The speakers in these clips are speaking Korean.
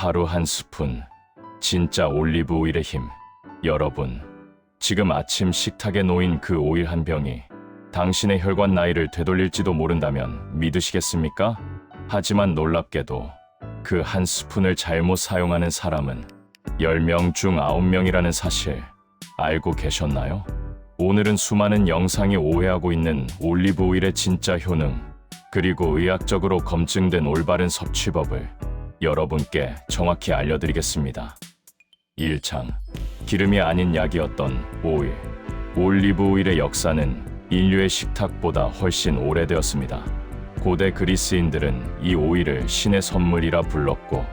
하루 한 스푼. 진짜 올리브 오일의 힘. 여러분, 지금 아침 식탁에 놓인 그 오일 한 병이 당신의 혈관 나이를 되돌릴지도 모른다면 믿으시겠습니까? 하지만 놀랍게도 그 한 스푼을 잘못 사용하는 사람은 10명 중 9명이라는 사실 알고 계셨나요? 오늘은 수많은 영상이 오해하고 있는 올리브 오일의 진짜 효능, 그리고 의학적으로 검증된 올바른 섭취법을 여러분께 정확히 알려드리겠습니다. 1창 기름이 아닌 약이었던 오일 올리브 오일의 역사는 인류의 식탁보다 훨씬 오래되었습니다. 고대 그리스인들은 이 오일을 신의 선물이라 불렀고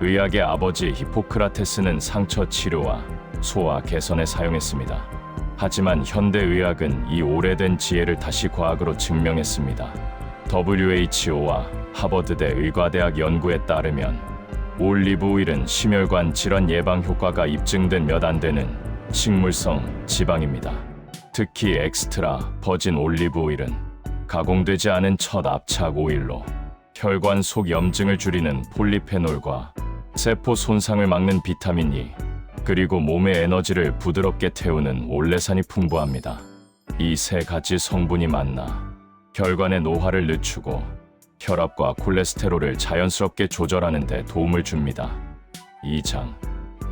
의학의 아버지 히포크라테스는 상처 치료와 소화 개선에 사용했습니다. 하지만 현대 의학은 이 오래된 지혜를 다시 과학으로 증명했습니다. WHO와 하버드대 의과대학 연구에 따르면 올리브 오일은 심혈관 질환 예방 효과가 입증된 몇 안 되는 식물성 지방입니다. 특히 엑스트라 버진 올리브 오일은 가공되지 않은 첫 압착 오일로 혈관 속 염증을 줄이는 폴리페놀과 세포 손상을 막는 비타민 E 그리고 몸의 에너지를 부드럽게 태우는 올레산이 풍부합니다. 이 세 가지 성분이 만나 혈관의 노화를 늦추고 혈압과 콜레스테롤을 자연스럽게 조절하는 데 도움을 줍니다. 2장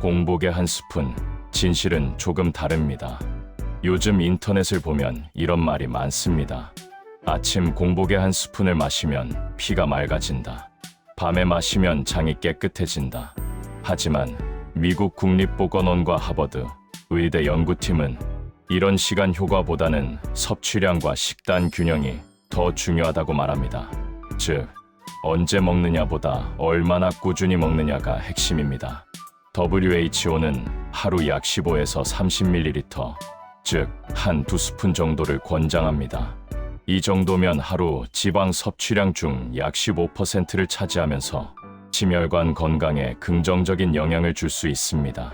공복의 한 스푼 진실은 조금 다릅니다. 요즘 인터넷을 보면 이런 말이 많습니다. 아침 공복의 한 스푼을 마시면 피가 맑아진다. 밤에 마시면 장이 깨끗해진다. 하지만 미국 국립보건원과 하버드 의대 연구팀은 이런 시간 효과보다는 섭취량과 식단 균형이 더 중요하다고 말합니다. 즉, 언제 먹느냐보다 얼마나 꾸준히 먹느냐가 핵심입니다. WHO는 하루 약 15에서 30ml, 즉, 한 두 스푼 정도를 권장합니다. 이 정도면 하루 지방 섭취량 중 약 15%를 차지하면서 심혈관 건강에 긍정적인 영향을 줄 수 있습니다.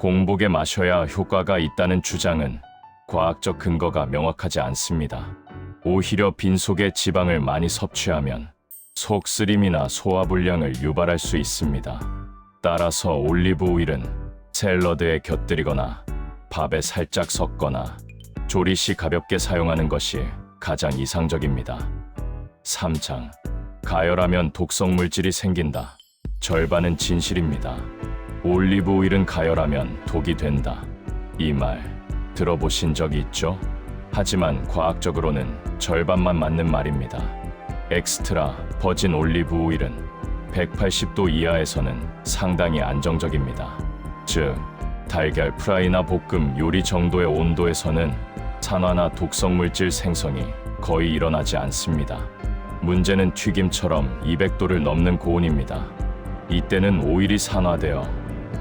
공복에 마셔야 효과가 있다는 주장은 과학적 근거가 명확하지 않습니다. 오히려 빈속에 지방을 많이 섭취하면 속 쓰림이나 소화불량을 유발할 수 있습니다. 따라서 올리브 오일은 샐러드에 곁들이거나 밥에 살짝 섞거나 조리 시 가볍게 사용하는 것이 가장 이상적입니다. 3장 가열하면 독성 물질이 생긴다. 절반은 진실입니다. 올리브 오일은 가열하면 독이 된다. 이 말 들어보신 적이 있죠? 하지만 과학적으로는 절반만 맞는 말입니다. 엑스트라 버진 올리브 오일은 180도 이하에서는 상당히 안정적입니다. 즉, 달걀 프라이나 볶음 요리 정도의 온도에서는 산화나 독성 물질 생성이 거의 일어나지 않습니다. 문제는 튀김처럼 200도를 넘는 고온입니다. 이때는 오일이 산화되어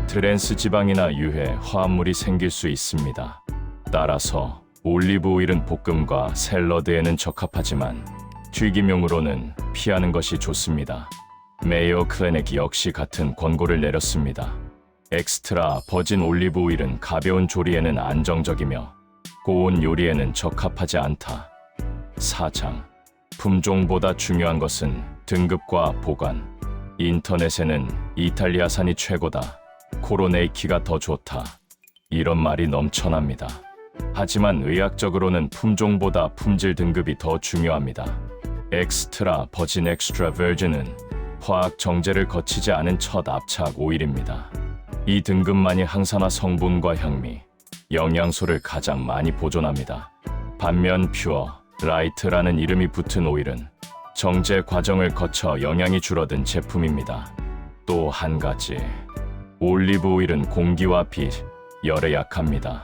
트랜스 지방이나 유해 화합물이 생길 수 있습니다. 따라서 올리브 오일은 볶음과 샐러드에는 적합하지만 튀김용으로는 피하는 것이 좋습니다. 메이어 클래넥 역시 같은 권고를 내렸습니다. 엑스트라 버진 올리브 오일은 가벼운 조리에는 안정적이며 고온 요리에는 적합하지 않다. 4장 품종보다 중요한 것은 등급과 보관. 인터넷에는 이탈리아산이 최고다. 코로네이키가 더 좋다. 이런 말이 넘쳐납니다. 하지만 의학적으로는 품종보다 품질 등급이 더 중요합니다. 엑스트라 버진 엑스트라 버진은 화학 정제를 거치지 않은 첫 압착 오일입니다. 이 등급만이 항산화 성분과 향미, 영양소를 가장 많이 보존합니다. 반면 퓨어, 라이트라는 이름이 붙은 오일은 정제 과정을 거쳐 영양이 줄어든 제품입니다. 또 한 가지, 올리브 오일은 공기와 빛, 열에 약합니다.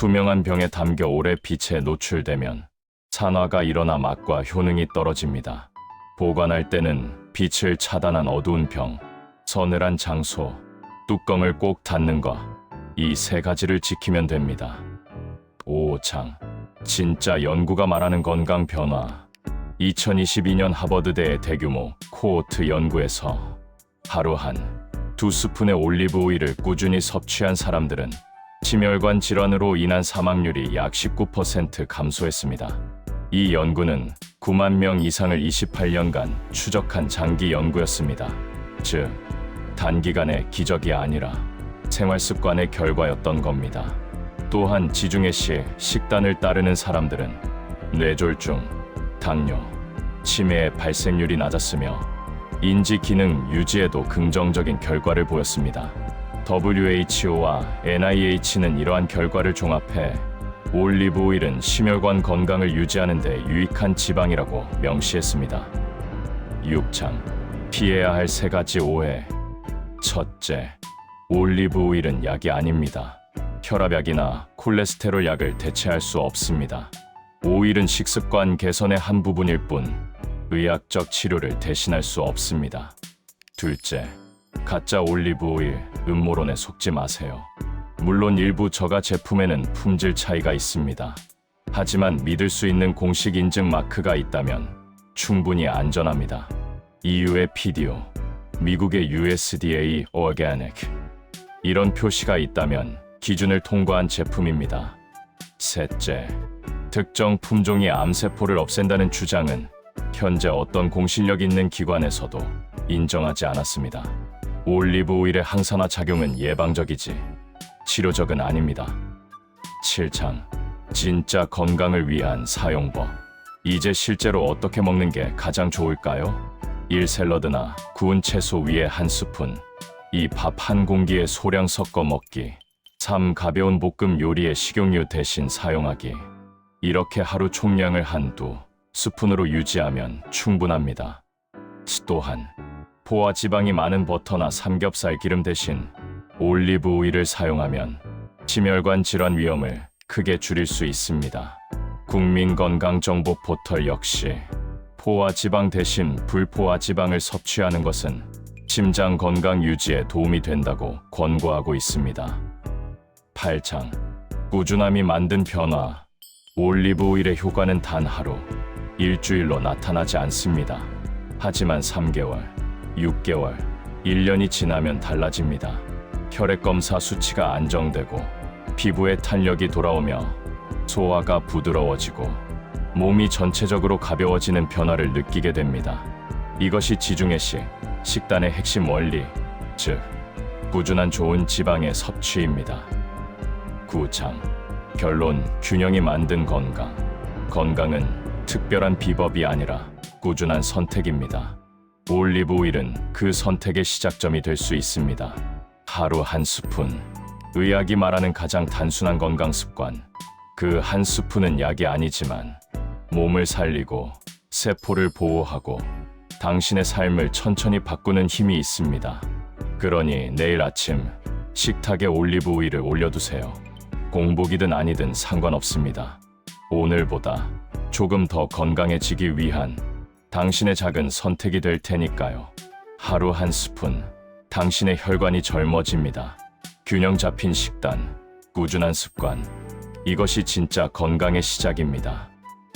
투명한 병에 담겨 오래 빛에 노출되면 산화가 일어나 맛과 효능이 떨어집니다. 보관할 때는 빛을 차단한 어두운 병, 서늘한 장소, 뚜껑을 꼭 닫는 것, 이 세 가지를 지키면 됩니다. 5장 진짜 연구가 말하는 건강 변화 2022년 하버드대의 대규모 코호트 연구에서 하루 한 두 스푼의 올리브 오일을 꾸준히 섭취한 사람들은 심혈관 질환으로 인한 사망률이 약 19% 감소했습니다. 이 연구는 9만 명 이상을 28년간 추적한 장기 연구였습니다. 즉, 단기간의 기적이 아니라 생활 습관의 결과였던 겁니다. 또한 지중해 시 식단을 따르는 사람들은 뇌졸중, 당뇨, 치매의 발생률이 낮았으며 인지 기능 유지에도 긍정적인 결과를 보였습니다. WHO와 NIH는 이러한 결과를 종합해 올리브 오일은 심혈관 건강을 유지하는 데 유익한 지방이라고 명시했습니다. 6장 피해야 할 세 가지 오해. 첫째, 올리브 오일은 약이 아닙니다. 혈압약이나 콜레스테롤 약을 대체할 수 없습니다. 오일은 식습관 개선의 한 부분일 뿐 의학적 치료를 대신할 수 없습니다. 둘째, 가짜 올리브 오일 음모론에 속지 마세요. 물론 일부 저가 제품에는 품질 차이가 있습니다. 하지만 믿을 수 있는 공식 인증 마크가 있다면 충분히 안전합니다. EU의 PDO, 미국의 USDA Organic 이런 표시가 있다면 기준을 통과한 제품입니다. 셋째, 특정 품종이 암세포를 없앤다는 주장은 현재 어떤 공신력 있는 기관에서도 인정하지 않았습니다. 올리브 오일의 항산화 작용은 예방적이지 치료적은 아닙니다. 7장 진짜 건강을 위한 사용법. 이제 실제로 어떻게 먹는 게 가장 좋을까요? 1 샐러드나 구운 채소 위에 한 스푼, 2 밥 한 공기에 소량 섞어 먹기, 3 가벼운 볶음 요리에 식용유 대신 사용하기. 이렇게 하루 총량을 한 두 스푼으로 유지하면 충분합니다. 또한 포화 지방이 많은 버터나 삼겹살 기름 대신 올리브 오일을 사용하면 심혈관 질환 위험을 크게 줄일 수 있습니다. 국민건강정보 포털 역시 포화 지방 대신 불포화 지방을 섭취하는 것은 심장 건강 유지에 도움이 된다고 권고하고 있습니다. 8장 꾸준함이 만든 변화 올리브 오일의 효과는 단 하루, 일주일로 나타나지 않습니다. 하지만 3개월, 6개월, 1년이 지나면 달라집니다. 혈액 검사 수치가 안정되고 피부에 탄력이 돌아오며 소화가 부드러워지고 몸이 전체적으로 가벼워지는 변화를 느끼게 됩니다. 이것이 지중해식 식단의 핵심 원리, 즉 꾸준한 좋은 지방의 섭취입니다. 9장 결론 균형이 만든 건강. 건강은 특별한 비법이 아니라 꾸준한 선택입니다. 올리브 오일은 그 선택의 시작점이 될 수 있습니다. 하루 한 스푼. 의학이 말하는 가장 단순한 건강 습관. 그 한 스푼은 약이 아니지만 몸을 살리고 세포를 보호하고 당신의 삶을 천천히 바꾸는 힘이 있습니다. 그러니 내일 아침 식탁에 올리브 오일을 올려두세요. 공복이든 아니든 상관없습니다. 오늘보다 조금 더 건강해지기 위한 당신의 작은 선택이 될 테니까요. 하루 한 스푼, 당신의 혈관이 젊어집니다. 균형 잡힌 식단, 꾸준한 습관, 이것이 진짜 건강의 시작입니다.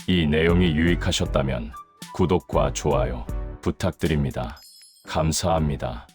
이 내용이 유익하셨다면 구독과 좋아요 부탁드립니다. 감사합니다.